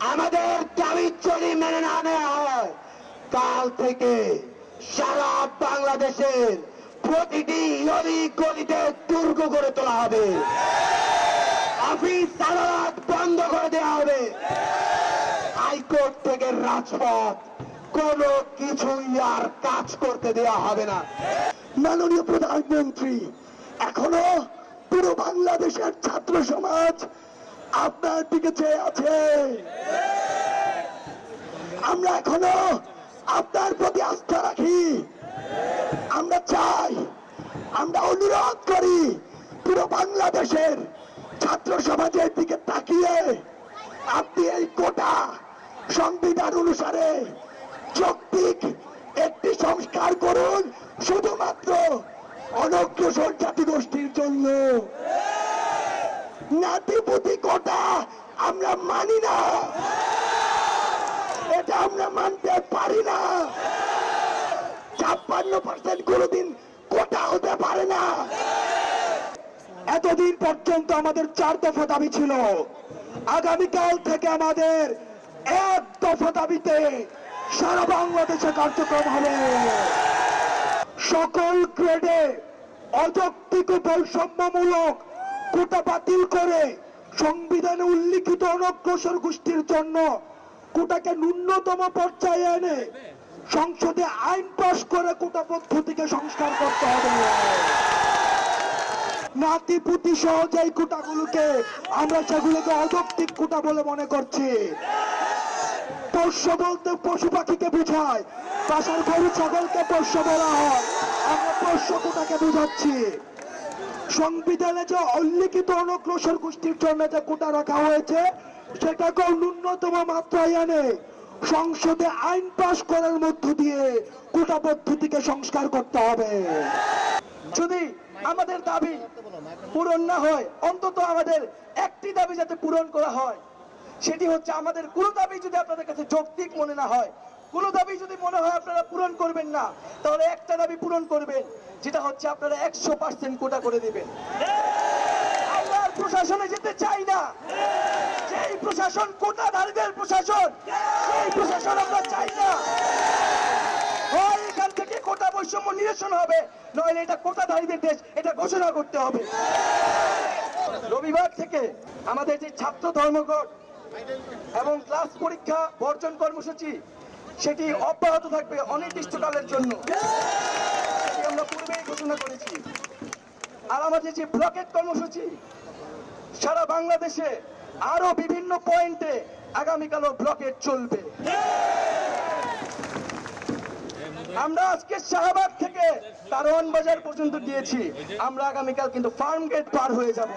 আমাদের দাবি যদি মেনে না নেওয়া হয়, কাল থেকে সারা বাংলাদেশের প্রতিটি অলি গলিতে দুর্গ করে তোলা হবে। অফিস আদালত বন্ধ করে দেওয়া হবে। হাইকোর্ট থেকে রাজপথ কোনো কিছুই আর কাজ করতে দেওয়া হবে না। মাননীয় প্রধানমন্ত্রী, এখনও পুরো বাংলাদেশের ছাত্র সমাজ আপনার দিকে চেয়ে আছে। আমরা এখনও আপনার প্রতি আস্থা রাখি। আমরা চাই, আমরা অনুরোধ করি পুরো বাংলাদেশের ছাত্র সমাজের দিকে তাকিয়ে আপনি এই কোটা সংবিধান অনুসারে যৌক্তিক একটি সংস্কার করুন, শুধুমাত্র অনগ্রসর জাতিগোষ্ঠীর জন্য। নাতিপুতি কোটা আমরা মানি না। এটা আমরা মানতে পারি না। ছাপ্পান্ন পার্সেন্ট কোনোদিন কোটা হতে পারে না। এতদিন পর্যন্ত আমাদের চার দফা দাবি ছিল। আগামীকাল থেকে আমাদের এক দফা দাবিতে সারা বাংলাদেশে কার্যক্রম হবে। সকল গ্রেডে অযৌক্তিক বৈষম্যমূলক কোটা বাতিল করে সংবিধানে উল্লিখিত অনগ্রসর গোষ্ঠীর জন্য কোটাকে ন্যূনতম পর্যায়ে এনে সংসদে আইন পাশ করে কোটা পদ্ধতিকে সংস্কার করতে হবে। নাতিপুতি সহ যে কোটাগুলোকে আমরা সেগুলোকে অযৌক্তিক কোটা বলে মনে করছি। পোষ্য বলতে পশু পাখিকে বোঝায়, বাসার গরু ছাগলকে পোষ্য বলা হয়। আমরা পোষ্য কোটাকে বোঝাচ্ছি। সংবিধানে যে উল্লিখিত অনগ্রসর গোষ্ঠীর জন্য যে কোটা রাখা হয়েছে, সেটাকেও ন্যূনতম মাত্রায় এনে সংসদে আইন পাশ করার মধ্য দিয়ে কোটা পদ্ধতিকে সংস্কার করতে হবে। যদি আমাদের দাবি পূরণ না হয়, অন্তত আমাদের একটি দাবি যাতে পূরণ করা হয়, সেটি হচ্ছে আমাদের কোনো দাবি যদি আপনাদের কাছে যৌক্তিক মনে না হয় কোনো দাবি যদি মনে হয় আপনারা পূরণ করবেন না, তাহলে একটা দাবি পূরণ করবেন, যেটা হচ্ছে আপনারা একশো পার্সেন্ট কোটা করে দিবেন। আমরা প্রশাসনে যেতে চাই না। যেই প্রশাসন কোটাধারীদের প্রশাসন, সেই প্রশাসন আমরা চাই না। এখান থেকে কোটা বৈষম্য নিরসন হবে, নইলে এটা কোটাধারীদের দেশ, এটা ঘোষণা করতে হবে। রবিবার থেকে আমাদের যে ছাত্র ধর্মঘট এবং ক্লাস পরীক্ষা বর্জন কর্মসূচি সেটি অব্যাহত থাকবে অনির্দিষ্টকালের জন্য। আমরা পূর্বেই ঘোষণা করেছি। আর আমাদের যে ব্লকেট কর্মসূচি, সারা বাংলাদেশে আরও বিভিন্ন পয়েন্টে আগামীকালও ব্লকেট চলবে। আমরা আজকে শাহবাগ থেকে কারওয়ান বাজার পর্যন্ত দিয়েছি আমরা আগামীকাল কিন্তু ফার্ম গেট পার হয়ে যাব।